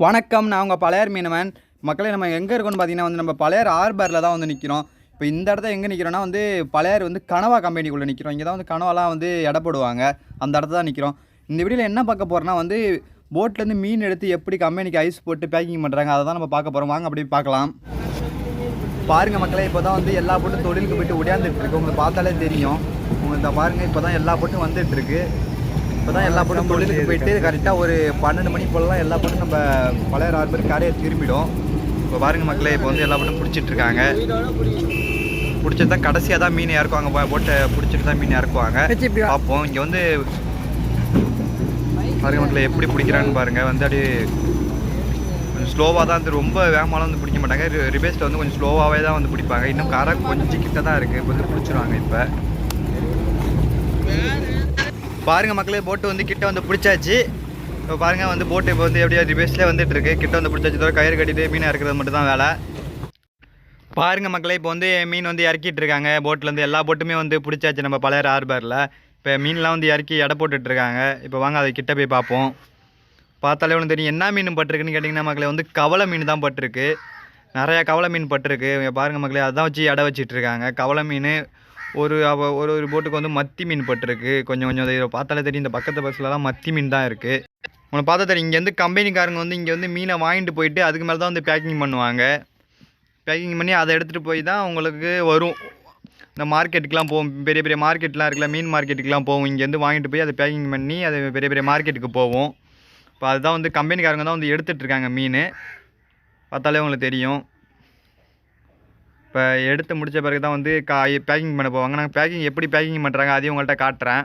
வணக்கம் நான் உங்கள் பழையார் மீனவன். மக்களே நம்ம எங்கே இருக்கோம்னு பார்த்தீங்கன்னா வந்து நம்ம பழையார் ஆர்பரில் தான் வந்து நிற்கிறோம் இப்போ இந்த இடத்த எங்கே நிற்கிறோன்னா வந்து பழையார் வந்து கனவா கம்பெனிக்குள்ளே நிற்கிறோம் இங்கே தான் வந்து கனவாலாம் வந்து எடை போடுவாங்க. அந்த இடத்த தான் நிற்கிறோம் இந்த வீடியோவில் என்ன பார்க்க போகிறோன்னா வந்து போட்லேருந்து மீன் எடுத்து எப்படி கம்பெனிக்கு ஐஸ் போட்டு பேக்கிங் பண்ணுறாங்க அதை தான் நம்ம பார்க்க போகிறோம் வாங்க அப்படி பார்க்கலாம். பாருங்கள் மக்களே இப்போ தான் வந்து எல்லா போட்டும் தொழிலுக்கு போயிட்டு உடையாந்துட்டு இருக்கு. உங்களுக்கு பார்த்தாலே தெரியும். உங்களுக்கு பாருங்கள் இப்போ தான் எல்லா போட்டும் வந்துட்டு இருக்கு. இப்போ தான் எல்லா போட்டும் தொழிலுக்கு போயிட்டு கரெக்டாக ஒரு பன்னெண்டு மணி போலலாம் எல்லா போட்டும் நம்ம பழைய ஆறு பேர் கரையை திரும்பிடும். இப்போ பாருங்க மக்களே இப்போ வந்து எல்லா போட்டும் பிடிச்சிட்டு இருக்காங்க. பிடிச்சது தான் கடைசியாக தான் மீன் இறக்குவாங்க போட்டை பிடிச்சிட்டு தான் மீன் இறக்குவாங்க. பார்ப்போம். இங்கே வந்து பாருங்க மக்களே எப்படி பிடிக்கிறான்னு பாருங்க. வந்து அப்படியே கொஞ்சம் ஸ்லோவாக தான் வந்து ரொம்ப வேகமாலாம் வந்து பிடிக்க மாட்டாங்க. ரிபேஸில் வந்து கொஞ்சம் ஸ்லோவாகவே தான் வந்து பிடிப்பாங்க. இன்னும் கரை கொஞ்சம் கிட்ட தான் இருக்குது இப்போ வந்து பிடிச்சிருவாங்க இப்போ. பாருங்க மக்களே போட்டு வந்து கிட்ட வந்து பிடிச்சாச்சு. இப்போ பாருங்க வந்து போட்டு இப்போ வந்து எப்படியா ரிபேஸ்லேயே வந்துட்டு இருக்கு கிட்ட வந்து பிடிச்சாச்சு. தவிர கயிறு கட்டிட்டு மீன் இறக்குறது மட்டும் தான் வேலை. பாருங்க மக்களே இப்போ வந்து மீன் வந்து இறக்கிட்டு இருக்காங்க. போட்லேருந்து எல்லா போட்டுமே வந்து பிடிச்சாச்சு நம்ம பழைய ஹார்பரில் இப்போ மீன்லாம் வந்து இறக்கி எடை போட்டுட்டு இருக்காங்க. இப்போ வாங்க அதை கிட்ட போய் பார்ப்போம். பார்த்தாலே ஒன்று தெரியும் என்ன மீன் பட்டிருக்குன்னு கேட்டிங்கன்னா மக்களே வந்து கவலை மீன் தான் பட்டிருக்கு. நிறையா கவலை மீன் பட்டிருக்கு. பாருங்கள் பாருங்க மக்களே அதான் வச்சு எடை வச்சிட்டு இருக்காங்க. கவலை மீன் ஒரு அவ ஒரு ஒரு போட்டுக்கு வந்து மத்தி மீன் பட்டிருக்கு. கொஞ்சம் கொஞ்சம் இதை பார்த்தாலே தெரியும். இந்த பக்கத்து பஸ்லலாம் மத்தி மீன் தான் இருக்குது உங்களை பார்த்தா தெரியும். இங்கேருந்து கம்பெனிக்காரங்க வந்து இங்கே வந்து மீனை வாங்கிட்டு போயிட்டு அதுக்கு மேலே தான் வந்து பேக்கிங் பண்ணுவாங்க. பேக்கிங் பண்ணி அதை எடுத்துகிட்டு போய் தான் உங்களுக்கு வரும். இந்த மார்க்கெட்டுக்கெலாம் போகும். பெரிய பெரிய மார்க்கெட்லாம் இருக்குல்ல மீன் மார்க்கெட்டுக்கெலாம் போகும். இங்கேருந்து வாங்கிட்டு போய் அதை பேக்கிங் பண்ணி அது பெரிய பெரிய மார்க்கெட்டுக்கு போகும். இப்போ அதுதான் வந்து கம்பெனிக்காரங்க தான் வந்து எடுத்துகிட்ருக்காங்க மீன். பார்த்தாலே உங்களுக்கு தெரியும். இப்போ எடுத்து முடிச்ச பிறகு தான் வந்து கா பேக்கிங் பண்ண போவாங்க. நாங்கள் பேக்கிங் எப்படி பேக்கிங் பண்ணுறாங்க அதையும் உங்கள்கிட்ட காட்டுறேன்.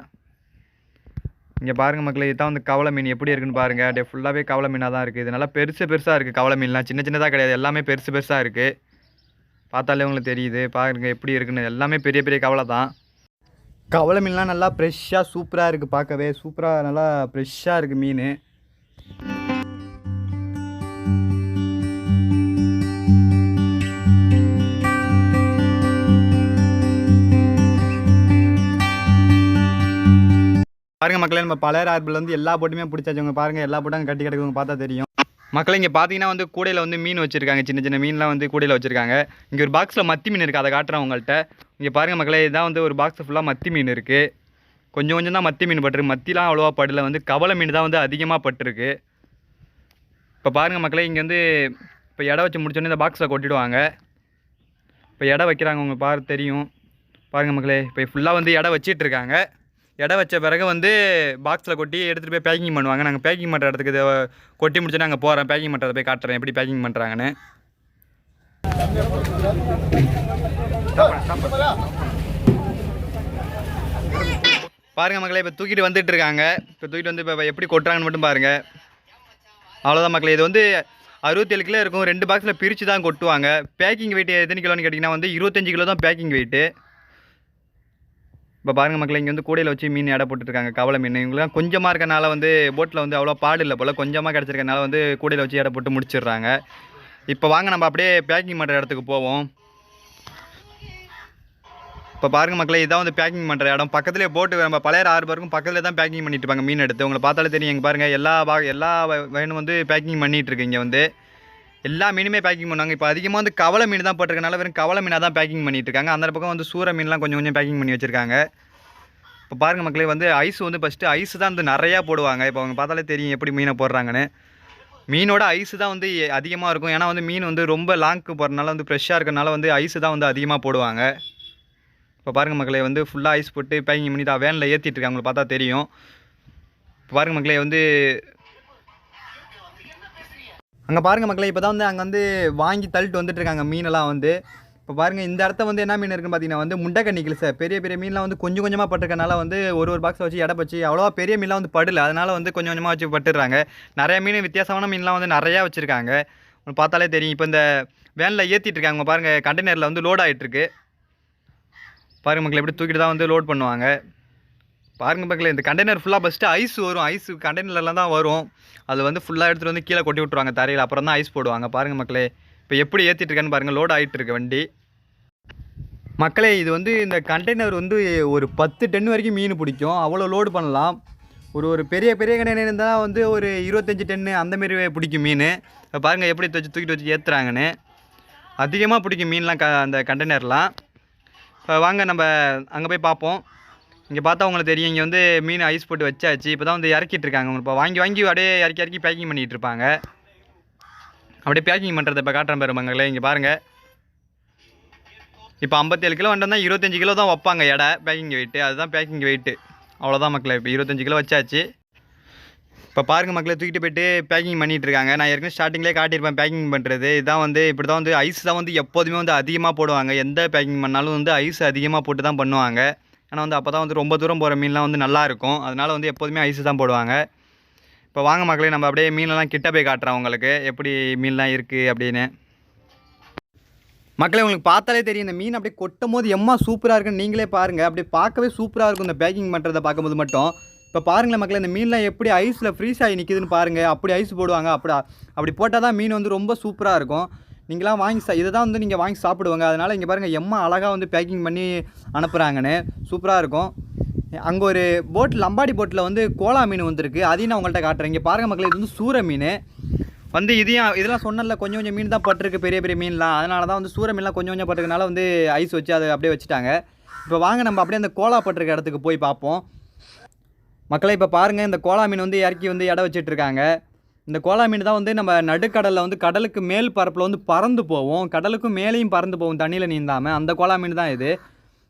இங்கே பாருங்க மக்களே இதுதான் வந்து கவலை மீன். எப்படி இருக்குன்னு பாருங்க. அப்படியே ஃபுல்லாகவே கவலை மீனாக தான் இருக்குது இது நல்லா பெருசு பெருசாக இருக்குது கவலை மீன்லாம். சின்ன சின்னதாக கிடையாது. எல்லாமே பெருசு பெருசாக இருக்குது பார்த்தாலே உங்களுக்கு தெரியுது. பாருங்கள் எப்படி இருக்குன்னு. எல்லாமே பெரிய பெரிய கவலை தான் கவலை மீன்லாம் நல்லா ஃப்ரெஷ்ஷாக சூப்பராக இருக்குது பார்க்கவே. சூப்பராக நல்லா ஃப்ரெஷ்ஷாக இருக்குது மீன். பாருங்க மக்களே நம்ம பழைய ஆர்பில் வந்து எல்லா போட்டுமே பிடிச்சாச்சவங்க பாருங்க எல்லா போட்டும் அங்கே கட்டி கிடக்குங்க பார்த்தா தெரியும். மக்களை இங்கே பார்த்தீங்கன்னா வந்து கூடையில் வந்து மீன் வச்சிருக்காங்க. சின்ன சின்ன மீன்லாம் வந்து கூடையில் வச்சிருக்காங்க. இங்கே ஒரு பாக்ஸில் மத்தி மீன் இருக்குது அதை காட்டுறேன் உங்கள்கிட்ட இங்கே பாருங்கள் மக்களே இதான் வந்து ஒரு பாக்ஸ் ஃபுல்லாக மத்தி மீன் இருக்குது கொஞ்சம் கொஞ்சம் தான் மத்தி மீன் பட்டிருக்கு. மத்திலாம் அவ்வளோவா படல. வந்து கவலை மீன் தான் வந்து அதிகமாக பட்டிருக்கு. இப்போ பாருங்கள் மக்களே இங்கே வந்து இப்போ எடை வச்சு முடிச்சோன்னே இந்த பாக்ஸில் கொட்டிடுவாங்க. இப்போ இடம் வைக்கிறாங்க. உங்களுக்கு பாரு தெரியும். பாருங்க மக்களே இப்போ ஃபுல்லாக வந்து இடம் வச்சிட்ருக்காங்க எடை வச்ச பிறகு வந்து பாக்ஸில் கொட்டி எடுத்துகிட்டு போய் பேக்கிங் பண்ணுவாங்க. நாங்கள் பேக்கிங் பண்ணுற இடத்துக்கு இதை கொட்டி முடிச்சு நாங்கள் போகிறோம் பேக்கிங் பண்ணுறத போய் காட்டுறேன். எப்படி பேக்கிங் பண்ணுறாங்கன்னு பாருங்கள் மக்களே இப்போ தூக்கிட்டு வந்துட்டு இருக்காங்க. இப்போ தூக்கிட்டு வந்து இப்போ எப்படி கொட்டுறாங்கன்னு மட்டும் பாருங்கள் அவ்வளோதான் மக்களே. இது வந்து அறுபத்தேழு கிலோ இருக்கும். ரெண்டு பாக்ஸில் பிரித்து தான் கொட்டுவாங்க. பேக்கிங் வெயிட் எத்தனை கிலோன்னு கேட்டிங்கன்னா வந்து இருபத்தஞ்சி கிலோ தான் பேக்கிங் வெயிட்டு இப்போ பாருங்க மக்களை இங்கே வந்து கூடையில் வச்சு மீன் எடை போட்டுருக்காங்க கவலை மீன். இவங்களாம் கொஞ்சமாக இருக்கனால வந்து போட்டில் வந்து அவ்வளோ பாடு இல்லை போல் கொஞ்சமாக கிடச்சிருக்கனால வந்து கூடையில் வச்சு எடை போட்டு முடிச்சிடுறாங்க. இப்போ வாங்க நம்ம அப்படியே பேக்கிங் பண்ணுற இடத்துக்கு போவோம். இப்போ பாருங்க மக்களே இதான் வந்து பேக்கிங் பண்ணுற இடம். பக்கத்துலேயே போட்டு நம்ம பழைய ஆறு பேருக்கும் பக்கத்தில் தான் பேக்கிங் பண்ணிட்டு இருப்பாங்க மீன் எடுத்து. உங்களை பார்த்தாலே தெரியும் எங்கள் பாருங்கள் எல்லா பா எல்லா வேணும் வந்து பேக்கிங் பண்ணிகிட்ருக்கு இங்கே வந்து. எல்லா மீனுமே பேக்கிங் பண்ணுவாங்க. இப்போ அதிகமாக வந்து கவலை மீன் தான் போட்டிருக்கனால வெறும் கவலை மீனாக தான் பேக்கிங் பண்ணிட்டு இருக்காங்க அந்த பக்கம் வந்து சூற மீன்லாம் கொஞ்சம் கொஞ்சம் பேக்கிங் பண்ணி வச்சிருக்காங்க. இப்போ பாருங்க மக்களே வந்து ஐஸ் வந்து ஃபஸ்ட்டு ஐஸ் தான் வந்து நிறையா போடுவாங்க. இப்போ அவங்க பார்த்தாலே தெரியும் எப்படி மீனை போடுறாங்கன்னு. மீனோட ஐஸ் தான் வந்து அதிகமாக இருக்கும். ஏன்னா வந்து மீன் வந்து ரொம்ப லாங்க்கு போகிறனால வந்து ஃப்ரெஷ்ஷாக இருக்கறனால வந்து ஐஸ் தான் வந்து அதிகமாக போடுவாங்க. இப்போ பாருங்க மக்களே வந்து ஃபுல்லாக ஐஸ் போட்டு பேக்கிங் பண்ணி தான் வேனில் ஏற்றிட்டு அவங்களை பார்த்தா தெரியும். இப்போ பாருங்க மக்களே வந்து அங்கே பாருங்கள் மக்களே இப்போ தான் வந்து அங்கே வந்து வாங்கி தள்ளிட்டு வந்துட்டுருக்காங்க மீனெல்லாம் வந்து. இப்போ பாருங்கள் இந்த இடத்த வந்து என்ன மீன் இருக்குன்னு பார்த்தீங்கன்னா வந்து முண்டைக்கண்ணிக்கல் சார். பெரிய பெரிய மீன்லாம் வந்து கொஞ்சம் கொஞ்சமாக பட்டிருக்கனால வந்து ஒரு ஒரு பாக்ஸ் வச்சு எடை வச்சு அவ்வளோவா பெரிய மீன்லாம் வந்து படல. அதனால் வந்து கொஞ்சம் கொஞ்சமாக வச்சு பட்டுடுறாங்க. நிறைய மீன் வித்தியாசமான மீன்லாம் வந்து நிறையா வச்சுருக்காங்க. பார்த்தாலே தெரியும். இப்போ இந்த வேனில் ஏற்றிட்டு இருக்காங்க. இங்க கண்டெய்னரில் வந்து லோட் ஆகிட்டுருக்கு பாருங்கள் பாருங்க எப்படி தூக்கிட்டு தான் வந்து லோட் பண்ணுவாங்க. பாருங்க மக்களே இந்த கண்டெய்னர் ஃபுல்லாக ஃபஸ்ட்டு ஐஸ் வரும். ஐஸ் கண்டெய்னர்லாம் தான் வரும். அது வந்து ஃபுல்லாக எடுத்துகிட்டு வந்து கீழே கொட்டி விட்ருவாங்க தரையில். அப்புறம் தான் ஐஸ் போடுவாங்க. பாருங்க மக்களே இப்போ எப்படி ஏற்றிட்டு இருக்கான்னு பாருங்கள் லோட் ஆகிட்டு இருக்கு வண்டி. மக்களே இது வந்து இந்த கண்டெய்னர் வந்து ஒரு பத்து டன் வரைக்கும் மீன் பிடிக்கும். அவ்வளோ லோடு பண்ணலாம். ஒரு ஒரு பெரிய பெரிய கண்டெய்னர் இருந்தால் வந்து ஒரு இருபத்தஞ்சி டென்னு அந்தமாரி பிடிக்கும் மீன். இப்போ பாருங்கள் எப்படி வச்சு தூக்கிட்டு வச்சு ஏற்றுறாங்கன்னு அதிகமாக பிடிக்கும் மீன்லாம் க அந்த கண்டெய்னர்லாம் இப்போ வாங்க நம்ம அங்கே போய் பார்ப்போம். இங்கே பார்த்தா உங்களுக்கு தெரியும் இங்கே வந்து மீன் ஐஸ் போட்டு வச்சாச்சு. இப்போ தான் வந்து இறக்கிட்டு இருக்காங்க. இப்போ வாங்கி வாங்கி அப்படியே இறக்கி இறக்கி பேக்கிங் பண்ணிகிட்டு இருப்பாங்க. அப்படியே பேக்கிங் பண்ணுறதை இப்போ காட்டுறேன் பெருமங்களே இங்கே பாருங்கள் இப்போ ஐம்பத்தேழு கிலோ வந்தோம்னா இருபத்தஞ்சி கிலோ தான் வைப்பாங்க எடை பேக்கிங் வெயிட்டு அதுதான் பேக்கிங் வெயிட்டு அவ்வளோதான் மக்களை இப்போ இருபத்தஞ்சி கிலோ வச்சாச்சு. இப்போ பாருங்க மக்களை தூக்கிட்டு போயிட்டு பேக்கிங் பண்ணிகிட்டு இருக்காங்க. நான் ஏற்கனவே ஸ்டார்டிங்லேயே காட்டியிருப்பேன் பேக்கிங் பண்ணுறது இதான் வந்து இப்படி தான் வந்து ஐஸ் தான் வந்து எப்போதுமே வந்து அதிகமாக போடுவாங்க. எந்த பேக்கிங் பண்ணாலும் வந்து ஐஸ் அதிகமாக போட்டு தான் பண்ணுவாங்க. ஆனால் வந்து அப்போ தான் வந்து ரொம்ப தூரம் போகிற மீன்லாம் வந்து நல்லாயிருக்கும் அதனால் வந்து எப்போதுமே ஐஸ் தான் போடுவாங்க. இப்போ வாங்க மக்களே நம்ம அப்படியே மீனெல்லாம் கிட்ட போய் காட்டுறோம் உங்களுக்கு. எப்படி மீன்லாம் இருக்குது அப்படின்னு. மக்களே உங்களுக்கு பார்த்தாலே தெரியும் இந்த மீன் அப்படியே கொட்டும் போது எம்மா சூப்பராக இருக்குன்னு நீங்களே பாருங்கள் அப்படியே பார்க்கவே சூப்பராக இருக்கும் இந்த பேக்கிங் பண்ணுறதை பார்க்கும்போது மட்டும். இப்போ பாருங்களேன் மக்களே இந்த மீன்லாம் எப்படி ஐஸில் ஃப்ரீஸ் ஆகி நிற்கிதுன்னு பாருங்கள் அப்படி ஐஸ் போடுவாங்க. அப்படி அப்படி போட்டால் தான் மீன் வந்து ரொம்ப சூப்பராக இருக்கும். நீங்களாம் வாங்கி சா இதை தான் வந்து நீங்கள் வாங்கி சாப்பிடுவாங்க. அதனால் இங்கே பாருங்கள் எம்மா அழகாக வந்து பேக்கிங் பண்ணி அனுப்புகிறாங்கன்னு சூப்பராக இருக்கும். அங்கே ஒரு போட்டில் லம்பாடி போட்டில் வந்து கோலா மீன் வந்திருக்கு. அதையும் நான் உங்கள்கிட்ட காட்டுறேன். இங்கே பாருங்கள் மக்களே இது வந்து சூற மீன். வந்து இதையும் இதெல்லாம் சொன்னல கொஞ்சம் கொஞ்சம் மீன் தான் பட்டிருக்கு பெரிய பெரிய மீன்லாம். அதனால தான் வந்து சூற மீன்லாம் கொஞ்சம் கொஞ்சம் பட்டிருக்கனால வந்து ஐஸ் வச்சு அதை அப்படியே வச்சுட்டாங்க. இப்போ வாங்க நம்ம அப்படியே அந்த கோலா பட்டிருக்க இடத்துக்கு போய் பார்ப்போம். மக்களை இப்போ பாருங்கள் இந்த கோலா மீன் வந்து இறக்கி வந்து இடம் வச்சிட்டு இருக்காங்க. இந்த கோலா மீன் தான் வந்து நம்ம நடுக்கடலில் வந்து கடலுக்கு மேல் பரப்பில் வந்து பறந்து போவோம். கடலுக்கும் மேலேயும் பறந்து போவோம் தண்ணியில் நீந்தாமல் அந்த கோலா மீன் தான் இது.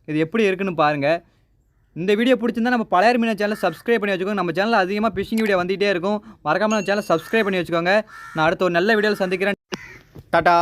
இது எப்படி இருக்குன்னு பாருங்கள் இந்த வீடியோ பிடிச்சிருந்தா நம்ம பழைய மீன சேனலை சப்ஸ்கிரைப் பண்ணி வச்சுக்கோங்க. நம்ம சேனலில் அதிகமாக ஃபிஷிங் வீடியோ வந்துகிட்டே இருக்கும். மறக்காமல் நம்ம சேனலை சப்ஸ்கிரைப் பண்ணி வச்சுக்கோங்க. நான் அடுத்த ஒரு நல்ல வீடியோவில் சந்திக்கிறேன். டாட்டா